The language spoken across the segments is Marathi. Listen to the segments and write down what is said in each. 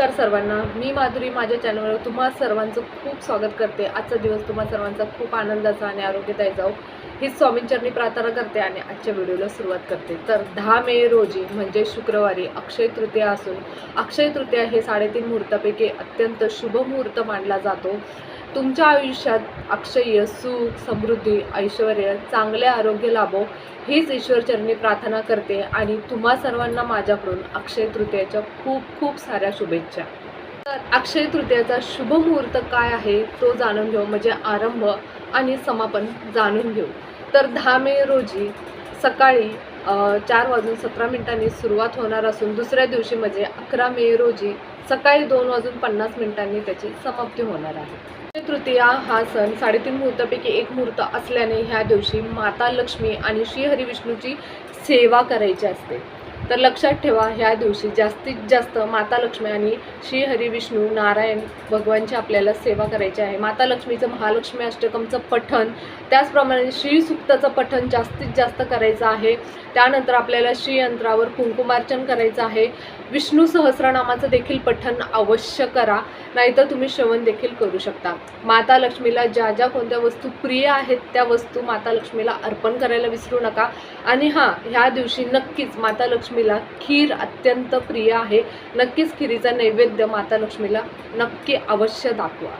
नमस्कार सर्वांना. मी माधुरी माझ्या चॅनलवर तुम्हा सर्वांचं खूप स्वागत करते. आजचा दिवस तुम्हा सर्वांचा खूप आनंदाचा आणि आरोग्यदायी जाऊ हो. हीच स्वामींचरणी प्रार्थना करते आणि आजच्या व्हिडिओला सुरुवात करते. तर दहा मे रोजी म्हणजे शुक्रवारी अक्षय तृतीया असून अक्षय तृतीया हे साडेतीन मुहूर्तापैकी अत्यंत शुभ मुहूर्त मानला जातो. तुमच्या आयुष्यात अक्षय सुख समृद्धी ऐश्वर चांगले आरोग्य लाभो हीच ईश्वरचरणी प्रार्थना करते आणि तुम्हा सर्वांना माझ्याकडून अक्षय तृतीयाच्या खूप खूप साऱ्या शुभेच्छा. तर अक्षय तृतीयाचा शुभ मुहूर्त काय आहे तो जाणून घेऊ म्हणजे आरंभ आणि समापन जाणून घेऊ. तर दहा मे रोजी सकाळी चार वाजून सतरा मिनिटांनी सुरुवात होणार असून दुसऱ्या दिवशी म्हणजे अकरा मे रोजी सकाळी दोन वाजून पन्नास मिनिटांनी त्याची समाप्ती होणार आहे. तृतीया हा सण साडेतीन मुहूर्तापैकी एक मुहूर्त असल्याने ह्या दिवशी माता लक्ष्मी आणि श्री हरिविष्णूची सेवा करायची असते. तर लक्षात ठेवा ह्या दिवशी जास्तीत जास्त माता लक्ष्मी आणि श्री हरी विष्णू नारायण भगवानची आपल्याला सेवा करायची आहे. माता लक्ष्मीचं महालक्ष्मी अष्टकमचं पठण त्याचप्रमाणे श्री सुक्ताचं पठण जास्तीत जास्त करायचं आहे. त्यानंतर आपल्याला श्रीयंत्रावर कुंकुमार्चन करायचं आहे. विष्णू सहस्रनामाचं देखील पठण अवश्य करा नाहीतर तुम्ही श्रवण देखील करू शकता. माता लक्ष्मीला ज्या ज्या कोणत्या वस्तू प्रिय आहेत त्या वस्तू माता लक्ष्मीला अर्पण करायला विसरू नका. आणि हां ह्या दिवशी नक्कीच माता लक्ष्मी लक्ष्मीला खीर अत्यंत प्रिय आहे. नक्कीच खिरीचा नैवेद्य माता लक्ष्मीला नक्की अवश्य दाखवा.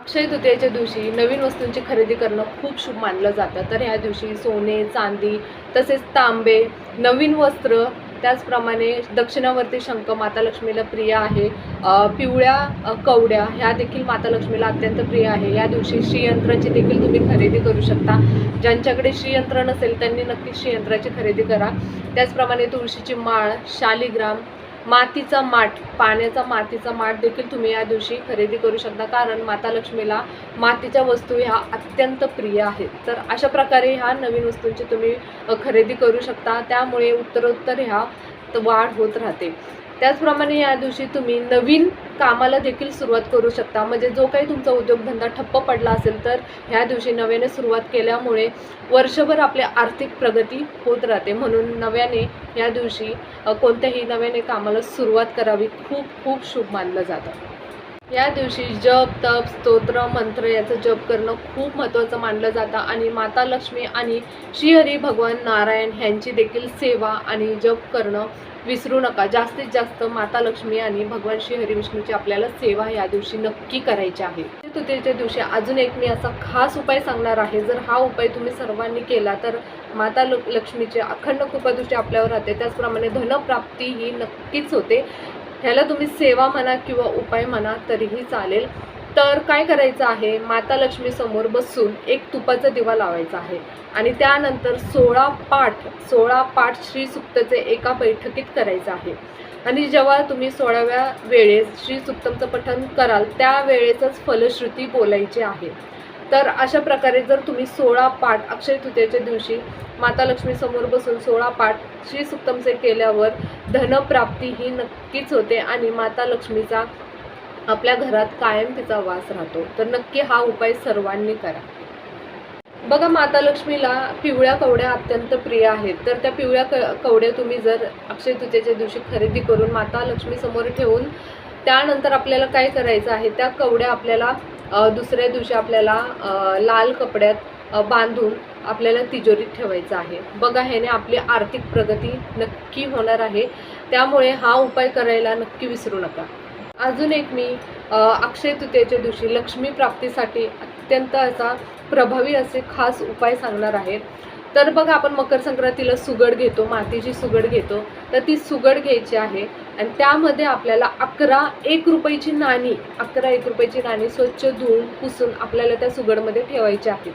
अक्षय तृतीयेच्या दिवशी नवीन वस्तूंची खरेदी करणं खूप शुभ मानलं जातं. तर ह्या दिवशी सोने चांदी तसेच तांबे नवीन वस्त्र त्याचप्रमाणे दक्षिणावरती शंख माता लक्ष्मीला प्रिय आहे. पिवळ्या कवड्या ह्या देखील माता लक्ष्मीला अत्यंत प्रिय आहे. या दिवशी श्रीयंत्राची देखील तुम्ही खरेदी करू शकता. ज्यांच्याकडे श्रीयंत्र नसेल त्यांनी नक्की श्रीयंत्राची खरेदी करा. त्याचप्रमाणे तुळशीची माळ शालिग्राम मातीचा माठ पाण्याचा मातीचा माठ देखील तुम्ही या दिवशी खरेदी करू शकता. कारण माता लक्ष्मीला मातीच्या वस्तू ह्या अत्यंत प्रिय आहेत. तर अशा प्रकारे ह्या नवीन वस्तूंची तुम्ही खरेदी करू शकता. त्यामुळे उत्तरोत्तर ह्या वाढ होत राहते. त्याचप्रमाणे या दिवशी तुम्ही नवीन कामाला देखील सुरुवात करू शकता. म्हणजे जो काही तुमचा उद्योगधंदा ठप्प पडला असेल तर ह्या दिवशी नव्याने सुरुवात केल्यामुळे वर्षभर आपली आर्थिक प्रगती होत राहते. म्हणून नव्याने या दिवशी कोणत्याही नव्याने कामाला सुरुवात करावी. खूप खूप शुभ मानलं जातं. या दिवशी जप तप स्तोत्र मंत्र याचं जप करणं खूप महत्त्वाचं मानलं जातं. आणि माता लक्ष्मी आणि श्रीहरी भगवान नारायण ह्यांची देखील सेवा आणि जप करणं विसरू नका. जास्तीत जास्त माता लक्ष्मी आणि भगवान श्री हरी विष्णूची आपल्याला सेवा या दिवशी नक्की करायची आहे. तृतीयेच्या दिवशी अजून एक मी असा खास उपाय सांगणार आहे. जर हा उपाय तुम्ही सर्वांनी केला तर माता लक्ष्मीची अखंड कृपादृष्टी आपल्यावर राहते. त्याचप्रमाणे धनप्राप्ती ही नक्कीच होते. ह्याला तुम्ही सेवा म्हणा किंवा उपाय म्हणा तरीही चालेल. तर काय करायचं आहे? माता लक्ष्मीसमोर बसून एक तुपाचा दिवा लावायचा आहे. आणि त्यानंतर सोळा पाठ सोळा पाठ श्रीसुक्तचे एका बैठकीत करायचं आहे. आणि जेव्हा तुम्ही सोळाव्या वेळेस श्री पठन कराल त्यावेळेसच फलश्रुती बोलायची आहे. तर अशा प्रकारे जर तुम्ही सोळा पाठ अक्षय तृतीयेच्या दिवशी माता लक्ष्मी समोर बसून सोळा पाठ श्री सुक्तमचे केल्यावर धनप्राप्ती ही नक्कीच होते आणि माता लक्ष्मीचा आपल्या घरात कायम तिचा वास राहतो. तर नक्की हा उपाय सर्वांनी करा. बघा माता लक्ष्मीला पिवळ्या कवड्या अत्यंत प्रिय आहेत. तर त्या पिवळ्या क कवड्या तुम्ही जर अक्षय तृतीयेच्या दिवशी खरेदी करून माता लक्ष्मी समोर ठेवून त्यानंतर आपल्याला काय करायचं आहे? त्या कवड्या आपल्याला दुसऱ्या दिवशी आपल्याला लाल कपड्यात बांधून आपल्याला तिजोरीत ठेवायचं आहे. बघा ह्याने आपली आर्थिक प्रगती नक्की होणार आहे. त्यामुळे हा उपाय करायला नक्की विसरू नका. अजून एक मी अक्षय तृतीयेच्या दिवशी लक्ष्मी प्राप्तीसाठी अत्यंत असा प्रभावी असे खास उपाय सांगणार आहे. तर बघा आपण मकर संक्रांतीला सुगड घेतो मातीची सुगड घेतो. तर ती सुगड घ्यायची आहे आणि त्यामध्ये आपल्याला अकरा एक रुपयाची नाणी अकरा एक रुपयाची नाणी स्वच्छ धुवून पुसून आपल्याला त्या सुगडमध्ये ठेवायची आहे.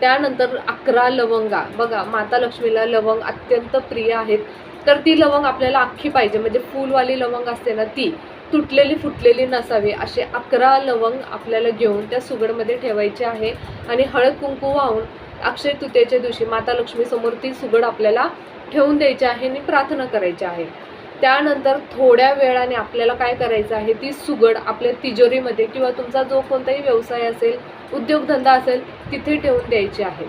त्यानंतर अकरा लवंगा. बघा माता लक्ष्मीला लवंग अत्यंत प्रिय आहेत. तर ती लवंग आपल्याला अख्खी पाहिजे. म्हणजे फुलवाली लवंग असते ना ती तुटलेली फुटलेली नसावी. असे अकरा लवंग आपल्याला घेऊन त्या सुगडमध्ये ठेवायचे आहे. आणि हळद कुंकू वाहून अक्षय तृतीयेच्या दिवशी माता लक्ष्मी समोर ती सुगड आपल्याला ठेवून द्यायची आहे आणि प्रार्थना करायची आहे. त्यानंतर थोड्या वेळाने आपल्याला काय करायचं आहे? ती सुगड आपल्या तिजोरीमध्ये किंवा तुमचा जो कोणताही व्यवसाय असेल उद्योगधंदा असेल तिथे ठेवून द्यायची आहे.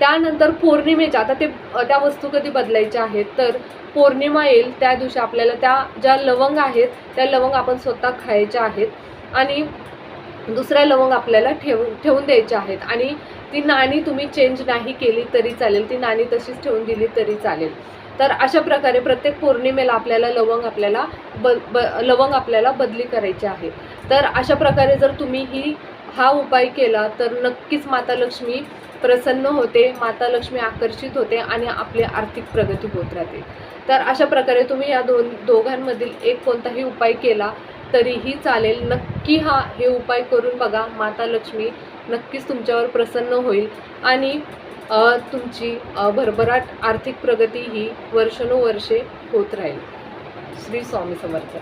त्यानंतर पौर्णिमेच्या आता ते त्या वस्तू कधी बदलायच्या आहेत तर पौर्णिमा येईल त्या दिवशी आपल्याला त्या ज्या लवंग आहेत त्या लवंग आपण स्वतः खायच्या आहेत आणि दुसऱ्या लवंग आपल्याला ठेवून ठेवून द्यायच्या आहेत. आणि ती नाणी तुम्ही चेंज नाही केली तरी चालेल ती नाणी तशीच ठेवून दिली तरी चालेल. तर अशा प्रकारे प्रत्येक पौर्णिमेला आपल्याला लवंग आपल्याला ब ब लवंग आपल्याला बदली करायची आहे. तर अशा प्रकारे जर तुम्ही ही हा उपाय केला तर नक्कीच माता लक्ष्मी प्रसन्न होते माता लक्ष्मी आकर्षित होते आणि आपली आर्थिक प्रगती होत राहते. तर अशा प्रकारे तुम्ही या दोन दोघांमधील एक कोणताही उपाय केला तरीही चालेल. नक्की हा हे उपाय करून बघा माता लक्ष्मी नक्कीच तुमच्यावर प्रसन्न होईल. आणि तुमची भरभराट आर्थिक प्रगती ही वर्षानुवर्षे होत राहील. श्री स्वामी समर्थ.